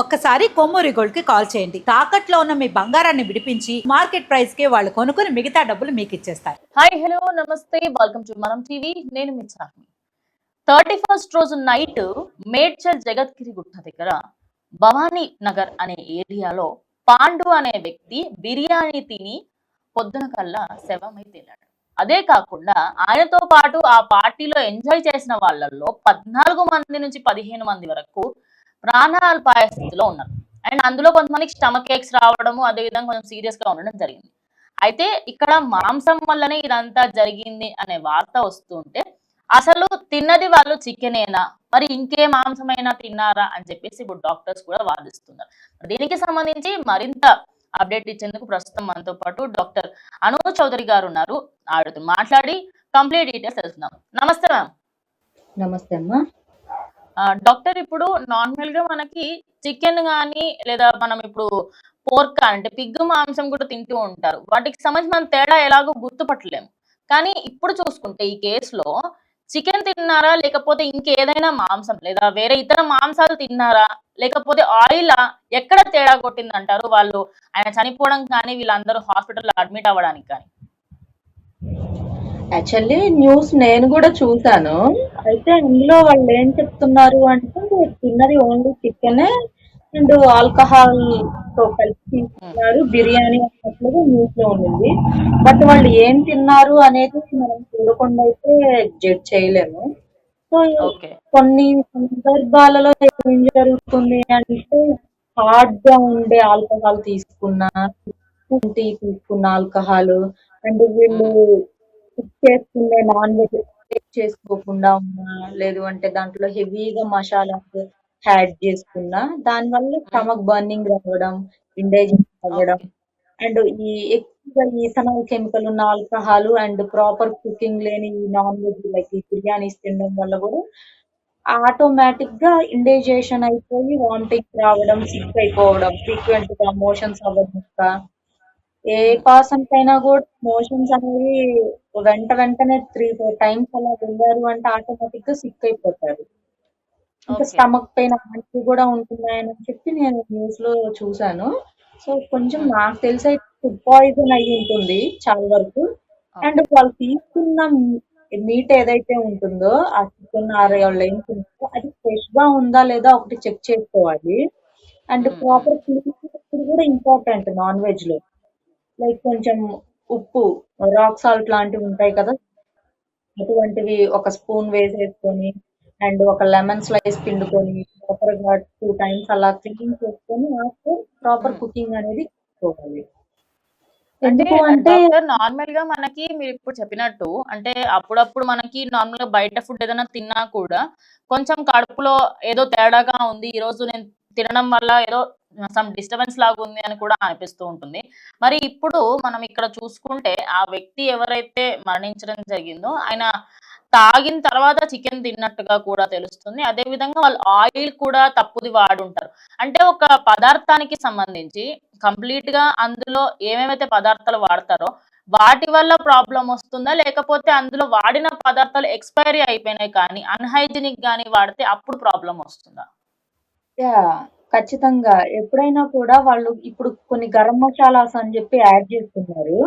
ఒక్కసారి కొమ్మూరి గోల్డ్కి కాల్ చేయండి. తాకట్లో ఉన్న మీ బంగారాన్ని విడిపించి మార్కెట్ ప్రైస్కి వాళ్ళు కొనుక్కుని మిగతా డబ్బులు మీకు ఇచ్చేస్తారు. హాయ్ హలో నమస్తే వెల్కమ్ టు మనం టీవీ నేను మీ చాహ్ని థర్టీ ఫస్ట్ రోజు నైట్ మేడ్చల్ జగద్గిరి గుట్ట దగ్గర భవానీ నగర్ అనే ఏరియాలో పాండు అనే వ్యక్తి బిర్యానీ తిని పొద్దున కల్లా శవమై తేలాడు. అదే కాకుండా ఆయనతో పాటు ఆ పార్టీలో ఎంజాయ్ చేసిన వాళ్ళల్లో పద్నాలుగు మంది నుంచి పదిహేను మంది వరకు ప్రాణాపాయ స్థితిలో ఉన్నారు. అండ్ అందులో కొంతమందికి స్టమక్ ఏక్స్ రావడము అదే విధంగా కొంచెం సీరియస్గా ఉండడం జరిగింది. అయితే ఇక్కడ మాంసం వల్లనే ఇదంతా జరిగింది అనే వార్త వస్తుంటే అసలు తిన్నది వాళ్ళు చికెనేనా? మరి ఇంకే మాంసమైనా తిన్నారా? అని చెప్పేసి ఇప్పుడు డాక్టర్స్ కూడా వాదిస్తున్నారు. దీనికి సంబంధించి మరింత అప్డేట్ ఇచ్చేందుకు ప్రస్తుతం మనతో పాటు డాక్టర్ అను చౌదరి గారు ఉన్నారు. ఆవిడతో మాట్లాడి కంప్లీట్ డీటెయిల్స్ తెలుసుకుందాం. నమస్తే మ్యామ్. నమస్తే అమ్మా. డాక్టర్ ఇప్పుడు నార్మల్గా మనకి చికెన్ కానీ లేదా మనం ఇప్పుడు పోర్క్ అంటే పిగ్ మాంసం కూడా తింటూ ఉంటారు. వాటికి సంబంధించి మనం తేడా ఎలాగో గుర్తుపట్టలేము. కానీ ఇప్పుడు చూసుకుంటే ఈ కేసులో చికెన్ తిన్నారా లేకపోతే ఇంకేదైనా మాంసం లేదా వేరే ఇతర మాంసాలు తిన్నారా లేకపోతే ఆయిల్ ఎక్కడ తేడా కొట్టింది అంటారు వాళ్ళు? ఆయన చనిపోవడం కానీ వీళ్ళందరూ హాస్పిటల్లో అడ్మిట్ అవ్వడానికి కానీ. యాక్చువల్లీ న్యూస్ నేను కూడా చూసాను అయితే అందులో వాళ్ళు ఏం చెప్తున్నారు అంటే తిన్నది ఓన్లీ చికెన్ అండ్ ఆల్కహాల్తో కలిసి తీసుకున్నారు బిర్యానీ అన్నట్లుగా న్యూస్లో ఉండింది బట్ వాళ్ళు ఏం తిన్నారు అనేది మనం చూడకుండా అయితే జడ్జ్ చేయలేము. సో కొన్ని సందర్భాలలో ఏం జరుగుతుంది అంటే హార్డ్గా ఉండే ఆల్కహాల్ తీసుకున్నా టీ తీసుకున్న ఆల్కహాల్ అండ్ వీళ్ళు కుక్ చేసుకునే నాన్ వెజ్ చేసుకోకుండా ఉన్నా లేదు అంటే దాంట్లో హెవీగా మసాలాస్ యాడ్ చేసుకున్నా దాని వల్ల స్టమక్ బర్నింగ్ రావడం ఇండైజెషన్ అవ్వడం. అండ్ ఈ ఎక్కువగా ఈథనాల్ కెమికల్ ఉన్న ఆల్కహాల్ అండ్ ప్రాపర్ కుకింగ్ లేని నాన్ వెజ్ లైక్ ఈ బిర్యానీస్ తినడం వల్ల కూడా ఆటోమేటిక్గా ఇండైజేషన్ అయిపోయి వామిటింగ్ రావడం సిక్ అయిపోవడం ఫ్రీక్వెంట్గా మోషన్స్ అవ్వడం ఏ పర్సన్ కైనా కూడా మోషన్స్ అనేవి వెంట వెంటనే త్రీ ఫోర్ టైమ్స్ అలా వెళ్ళారు అంటే ఆటోమేటిక్గా సిక్ అయిపోతారు. ఇంకా. స్టమక్ పెయిన్ అలాంటివి కూడా ఉంటున్నాయని చెప్పి నేను న్యూస్లో చూసాను సో కొంచెం నాకు తెలిసి అయితే ఫుడ్ పాయిజన్ అయ్యి ఉంటుంది చాలా వరకు. అండ్ వాళ్ళు తీసుకున్న మీట్ ఏదైతే ఉంటుందో ఆ చికెన్ ఆర్ వాళ్ళు ఏం తింటారో అది ఫ్రెష్గా ఉందా లేదా ఒకటి చెక్ చేసుకోవాలి. అండ్. ప్రాపర్ క్లీన్ కూడా ఇంపార్టెంట్ నాన్ వెజ్లో లైక్ కొంచెం ఉప్పు రాక్ సాల్ట్ లాంటివి ఉంటాయి కదా అటువంటివి ఒక స్పూన్ వేసేసుకొని అండ్ ఒక లెమన్ స్లైస్ పిండుకొని ప్రాపర్గా టూ టైమ్స్ అలా క్లీన్ చేసుకొని ఆఫ్టర్ ప్రాపర్. కుకింగ్ అనేది చేసుకోవాలి అంటే నార్మల్గా మనకి మీరు ఇప్పుడు చెప్పినట్టు అంటే అప్పుడప్పుడు మనకి నార్మల్గా బయట ఫుడ్ ఏదైనా తిన్నా కూడా కొంచెం కడుపులో ఏదో తేడాగా ఉంది ఈ రోజు నేను తినడం వల్ల ఏదో సమ్ డిస్టర్బెన్స్ లాగా ఉంది అని కూడా అనిపిస్తూ ఉంటుంది. మరి ఇప్పుడు మనం ఇక్కడ చూసుకుంటే ఆ వ్యక్తి ఎవరైతే మరణించడం జరిగిందో ఆయన తాగిన తర్వాత చికెన్ తిన్నట్టుగా కూడా తెలుస్తుంది. అదే విధంగా వాళ్ళు ఆయిల్ కూడా తప్పుది వాడుంటారు అంటే ఒక పదార్థానికి సంబంధించి కంప్లీట్గా అందులో ఏమేమైతే పదార్థాలు వాడతారో వాటి వల్ల ప్రాబ్లం వస్తుందా? లేకపోతే అందులో వాడిన పదార్థాలు ఎక్స్పైరీ అయిపోయినాయి కానీ అన్హైజీనిక్ కానీ వాడితే అప్పుడు ప్రాబ్లం వస్తుందా? ఖచ్చితంగా. ఎప్పుడైనా కూడా వాళ్ళు ఇప్పుడు కొన్ని గరం మసాలాస్ అని చెప్పి యాడ్ చేస్తున్నారు.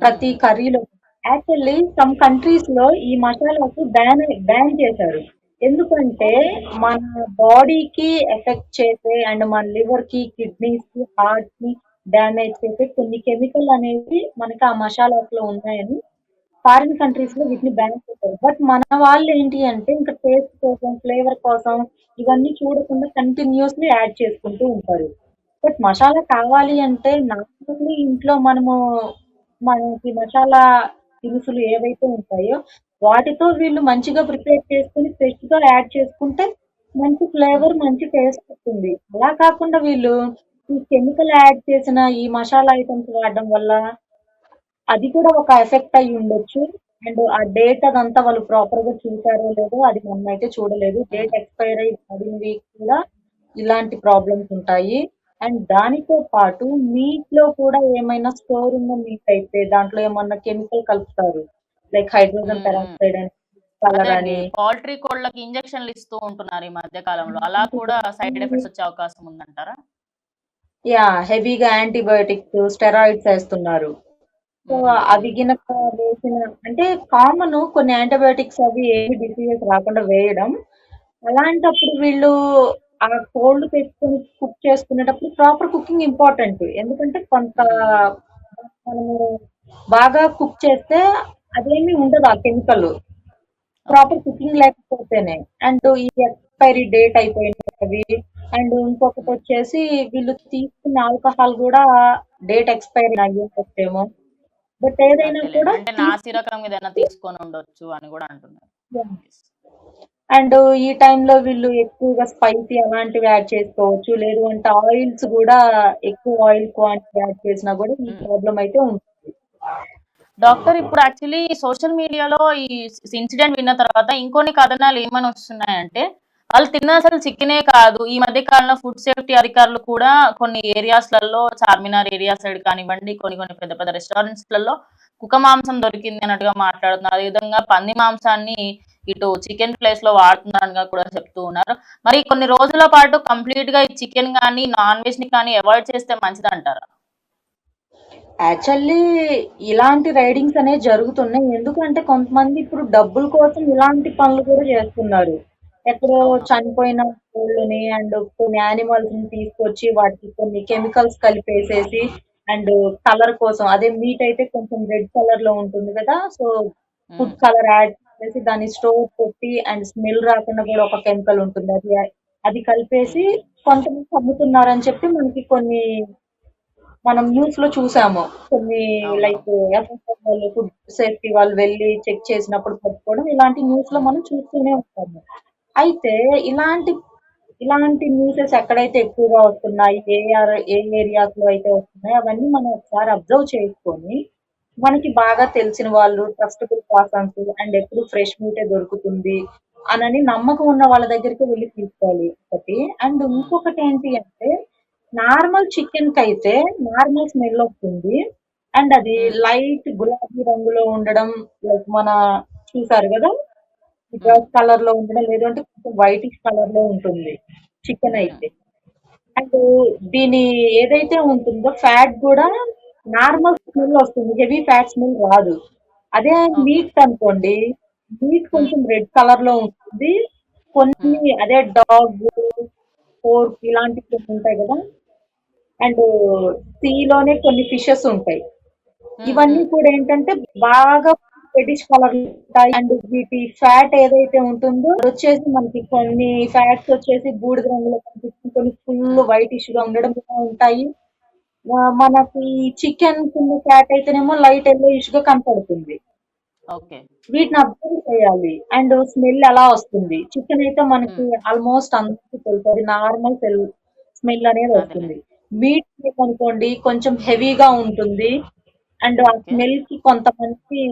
ప్రతి కర్రీలో. యాక్చువల్లీ సమ్ కంట్రీస్లో ఈ మసాలాస్ బ్యాన్ బ్యాన్ చేశారు. ఎందుకంటే మన బాడీకి ఎఫెక్ట్ చేసే అండ్ మన లివర్కి కిడ్నీస్కి హార్ట్కి డ్యామేజ్ చేసే కొన్ని కెమికల్ అనేవి మనకి ఆ మసాలాస్లో ఉన్నాయని ఫారిన్ కంట్రీస్లో వీటిని బ్యాన్ చేశారు. బట్ మన వాళ్ళు ఏంటి అంటే ఇంకా టేస్ట్ కోసం ఫ్లేవర్ కోసం ఇవన్నీ చూడకుండా కంటిన్యూస్లీ యాడ్ చేసుకుంటూ ఉంటారు. బట్ మసాలా కావాలి అంటే నార్మల్లీ ఇంట్లో మనము మనకి మసాలా దినుసులు ఏవైతే ఉంటాయో వాటితో వీళ్ళు మంచిగా ప్రిపేర్ చేసుకుని ఫ్రెష్గా యాడ్ చేసుకుంటే మంచి ఫ్లేవర్ మంచి టేస్ట్ వస్తుంది. అలా కాకుండా వీళ్ళు ఈ కెమికల్ యాడ్ చేసిన ఈ మసాలా ఐటమ్స్ వాడడం వల్ల అది కూడా ఒక ఎఫెక్ట్ అయి ఉండొచ్చు. అండ్ ఆ డేట్ అదంతా వాళ్ళు ప్రాపర్గా చూసారో లేదో అది మనం అయితే చూడలేదు. డేట్ ఎక్స్పైర్ అయి పడిన వీక్ కూడా ఇలాంటి ప్రాబ్లమ్స్ ఉంటాయి. అండ్ దానితో పాటు మీట్లో కూడా ఏమైనా స్టోర్ ఉన్న మీట్ అయితే దాంట్లో ఏమన్నా కెమికల్ కలుపుతారు? Like hydrogen. పెరాక్సైడ్ అని కలర్ అని. పౌల్ట్రీ కోళ్ళకి ఇంజక్షన్లు ఇస్తూ ఉంటున్నారు ఈ మధ్య కాలంలో. అలా కూడా సైడ్ ఎఫెక్ట్స్ వచ్చే అవకాశం ఉందంటారా? యా హెవీగా యాంటీబయోటిక్స్ స్టెరాయిడ్స్ వేస్తున్నారు. సో అవి గినక వేసిన అంటే కామన్ కొన్ని యాంటీబయోటిక్స్ అవి ఏమి డిసీజెస్ రాకుండా వేయడం. అలాంటప్పుడు వీళ్ళు ఆ కోల్డ్ పెట్టుకొని కుక్ చేసుకునేటప్పుడు ప్రాపర్ కుకింగ్ ఇంపార్టెంట్. ఎందుకంటే కొంత మనము బాగా కుక్ చేస్తే అదేమి ఉండదు ఆ కెమికల్. ప్రాపర్ కుకింగ్ లేకపోతేనే. అండ్ ఈ ఎక్స్పైరీ డేట్ అయిపోయింది అవి అండ్ ఇంకొకటి వచ్చేసి వీళ్ళు తీసుకున్న ఆల్కహాల్ కూడా డేట్ ఎక్స్పైరీ అయ్యేమో బట్ ఏదైనా. కూడా రకం ఏదైనా తీసుకొని ఉండొచ్చు అని కూడా అంటున్నారు. అండ్ ఈ టైంలో వీళ్ళు ఎక్కువగా స్పైసీ అలాంటివి యాడ్ చేసుకోవచ్చు. లేదు అంటే ఆయిల్స్ కూడా ఎక్కువ ఆయిల్ క్వాంటిటీ యాడ్ చేసినా కూడా ఈ ప్రాబ్లం అయితే ఉంటుంది. డాక్టర్ ఇప్పుడు యాక్చువల్లీ సోషల్ మీడియాలో ఈ ఇన్సిడెంట్ విన్న తర్వాత ఇంకొన్ని కథనాలు ఏమని వస్తున్నాయంటే వాళ్ళు తిన్న అసలు చికెనే కాదు. ఈ మధ్య కాలంలో ఫుడ్ సేఫ్టీ అధికారులు కూడా కొన్ని ఏరియాస్లలో చార్మినార్ ఏరియా సైడ్ కానివ్వండి కొన్ని కొన్ని పెద్ద పెద్ద రెస్టారెంట్స్లలో కుక్క మాంసం దొరికింది అన్నట్టుగా మాట్లాడుతున్నారు. అదేవిధంగా పంది మాంసాన్ని ఇటు చికెన్ ప్లేస్లో వాడుతున్నారని కూడా చెప్తూ ఉన్నారు. మరి కొన్ని రోజుల పాటు కంప్లీట్గా ఈ చికెన్ కానీ నాన్ వెజ్ని కానీ అవాయిడ్ చేస్తే మంచిది అంటారా యాక్చువల్లీ ఇలాంటి రైడింగ్స్ అనేవి జరుగుతున్నాయి. ఎందుకంటే కొంతమంది ఇప్పుడు డబ్బుల కోసం ఇలాంటి పనులు కూడా చేస్తున్నారు. ఎక్కడో చనిపోయిన కోళ్ళని అండ్ కొన్ని యానిమల్స్ని తీసుకొచ్చి వాటికి కొన్ని కెమికల్స్ కలిపేసేసి అండ్ కలర్ కోసం అదే మీట్ అయితే కొంచెం రెడ్ కలర్లో ఉంటుంది కదా సో ఫుడ్ కలర్ యాడ్ చేసి దాన్ని స్టోర్ పెట్టి అండ్ స్మెల్ రాకుండా కూడా ఒక కెమికల్ ఉంటుంది. అది అది కలిపేసి కొంతమంది అమ్ముతున్నారని చెప్పి మనకి కొన్ని మనం న్యూస్లో చూసాము. కొన్ని. లైక్ వాళ్ళు ఫుడ్ సేఫ్టీ వాళ్ళు వెళ్ళి చెక్ చేసినప్పుడు పట్టుకోవడం ఇలాంటి న్యూస్లో మనం చూస్తూనే ఉంటాము. అయితే ఇలాంటి ఇలాంటి న్యూసెస్ ఎక్కడైతే ఎక్కువగా వస్తున్నాయి ఏ ఆర్- ఏ ఏరియాస్లో అయితే వస్తున్నాయి అవన్నీ మనం ఒకసారి అబ్జర్వ్ చేసుకొని మనకి బాగా తెలిసిన వాళ్ళు ట్రస్టబుల్ పర్సన్స్ అండ్ ఎప్పుడు ఫ్రెష్ మీటే దొరుకుతుంది అనని నమ్మకం ఉన్న వాళ్ళ దగ్గరికి వెళ్ళి తీసుకోవాలి ఒకటి. అండ్ ఇంకొకటి ఏంటి అంటే నార్మల్ చికెన్కి అయితే నార్మల్ స్మెల్ వస్తుంది. అండ్ అది లైట్ గులాబీ రంగులో ఉండడం లైక్ మన చూసారు కదా బ్రౌన్ కలర్లో ఉండడం లేదంటే కొంచెం వైటిష్ కలర్లో ఉంటుంది. చికెన్ అయితే. అండ్ దీని ఏదైతే ఉంటుందో ఫ్యాట్ కూడా నార్మల్ స్మెల్ వస్తుంది. హెవీ ఫ్యాట్ స్మెల్ రాదు. అదే మీట్ అనుకోండి. మీట్ కొంచెం రెడ్ కలర్లో ఉంటుంది. కొన్ని అదే డాగ్ పోర్క్ ఇలాంటివి కొన్ని ఉంటాయి కదా. అండ్ సీలోనే కొన్ని ఫిషెస్ ఉంటాయి. ఇవన్నీ కూడా ఏంటంటే బాగా రెడ్డిష్ కలర్ ఉంటాయి. అండ్ వీటి ఫ్యాట్ ఏదైతే ఉంటుందో వచ్చేసి మనకి కొన్ని ఫ్యాట్స్ వచ్చేసి బూడిద రంగులో కనిపిస్తుంది. కొన్ని ఫుల్ వైటిష్గా ఉండడం ఉంటాయి. మనకి చికెన్ కింద ఫ్యాట్ అయితేనేమో లైట్ ఎల్లోయిష్గా కనపడుతుంది. ఓకే. వీటిని అబ్జర్వ్ చేయాలి. అండ్ స్మెల్ ఎలా వస్తుంది? చికెన్ అయితే మనకి ఆల్మోస్ట్ అందరికీ తెలుసు. అది నార్మల్ స్మెల్ అనేది వస్తుంది. మీట్ అనుకోండి కొంచెం హెవీగా ఉంటుంది. అండ్ ఆ స్మెల్కి కొంతమంది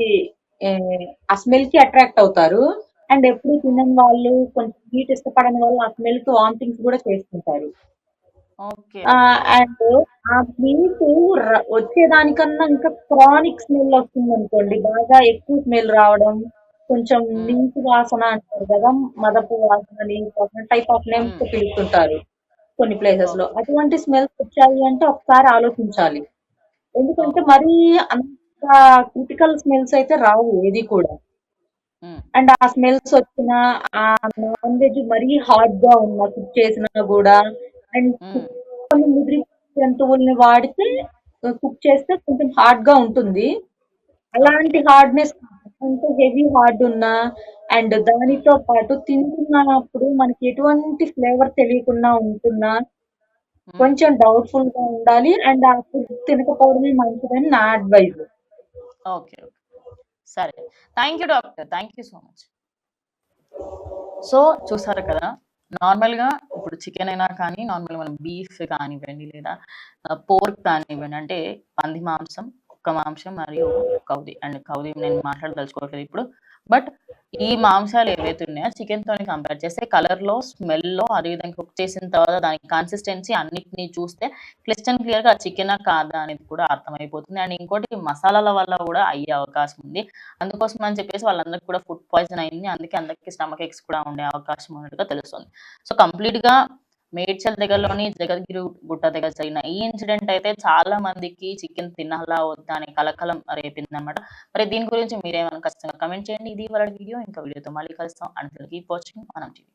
ఆ స్మెల్కి అట్రాక్ట్ అవుతారు. అండ్ ఎప్పుడు తినని వాళ్ళు కొంచెం మీట్ ఇష్టపడని వాళ్ళు ఆ స్మెల్కి వామిటింగ్స్ కూడా చేసుకుంటారు అండ్ ఆ మీట్ వచ్చేదానికన్నా ఇంకా క్రానిక్ స్మెల్ వస్తుంది అనుకోండి బాగా ఎక్కువ స్మెల్ రావడం కొంచెం నీసు వాసన అంటారు కదా మదపు వాసన వాసన టైప్ ఆఫ్ నేమ్స్తో పిలుస్తుంటారు కొన్ని ప్లేసెస్లో. అటువంటి స్మెల్స్ వచ్చాయి అంటే ఒకసారి ఆలోచించాలి. ఎందుకంటే మరీ అంత క్రిటికల్ స్మెల్స్ అయితే రావు ఏది కూడా. అండ్ ఆ స్మెల్స్ వచ్చిన ఆ నాన్ వెజ్ మరీ హాట్గా ఉన్న కుక్ చేసినా కూడా అండ్ కొన్ని ముదిరి జంతువుల్ని వాడితే కుక్ చేస్తే కొంచెం హార్డ్గా ఉంటుంది. అలాంటి హార్డ్నెస్ అంటే హెవీ హార్డ్ ఉన్నా అండ్ దానితో పాటు తింటున్నప్పుడు మనకి ఎటువంటి ఫ్లేవర్ తెలియకుండా ఉంటున్నా కొంచెం డౌట్ఫుల్గా ఉండాలి. అండ్ ఆ ఫుడ్ తినకపోవడమే మంచిదని నా అడ్వైజ్ ఓకే ఓకే. సరే. Thank you doctor thank you so much so చూసారు కదా నార్మల్గా ఇప్పుడు చికెన్ అయినా కానీ నార్మల్ మనం బీఫ్ కానివ్వండి లేదా పోర్క్ కానివ్వండి అంటే పంది మాంసం కుక్క మాంసం మరియు కౌది. అండ్ కౌది నేను మాట్లాడదలుచుకోవట్లేదు ఇప్పుడు. బట్ ఈ మాంసాలు ఏవైతే ఉన్నాయో చికెన్ తోని కంపేర్ చేస్తే కలర్లో స్మెల్లో అదేవిధంగా కుక్ చేసిన తర్వాత దాని కన్సిస్టెన్సీ అన్నిటిని చూస్తే క్లిస్టన్ క్లియర్గా చికెన్ కాదా అనేది కూడా అర్థమైపోతుంది. అండ్ ఇంకోటి మసాలాల వల్ల కూడా అయ్యే అవకాశం ఉంది. అందుకోసం అని చెప్పేసి వాళ్ళందరికీ కూడా ఫుడ్ పాయిజన్ అయింది. అందుకే అందరికీ స్టమక్ ఎక్స్ కూడా ఉండే అవకాశం ఉన్నట్టుగా తెలుస్తుంది. సో కంప్లీట్గా మేడ్చల్ దగ్గరలోని జగద్గిరి గుట్ట దగ్గర జరిగిన ఈ ఇన్సిడెంట్ అయితే చాలా మందికి చికెన్ తినాలా వద్దా అని కలకలం రేపింది అనమాట మరి దీని గురించి మీరేమైనా ఖచ్చితంగా కమెంట్ చేయండి. ఇది వాళ్ళ వీడియో. ఇంకా వీడియోతో మళ్ళీ కలుస్తాం. అండ్ కీప్ వాచింగ్ మనం టీవీ.